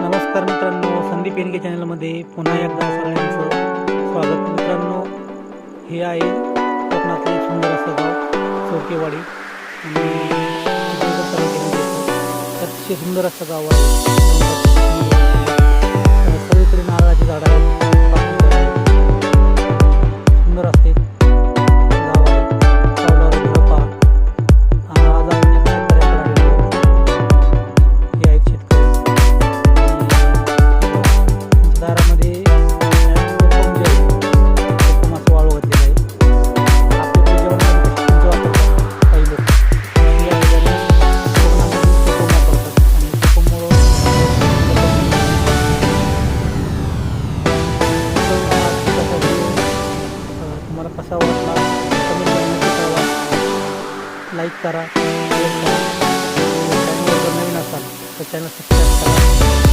नमस्कार मित्रांनो संदीप एनके चॅनलमध्ये पुन्हा एकदा सगळ्यांचं स्वागत. मित्रांनो हे आहे कोकणातलं एक सुंदर असं गाव चौकेवाडी. आणि अतिशय सुंदर असं गाव आहे. कसा कमेंट करण्याची कळवा लाईक करा शेअर करा चॅनलवर जर नवीन असाल तर चॅनल सबस्क्राईब करा.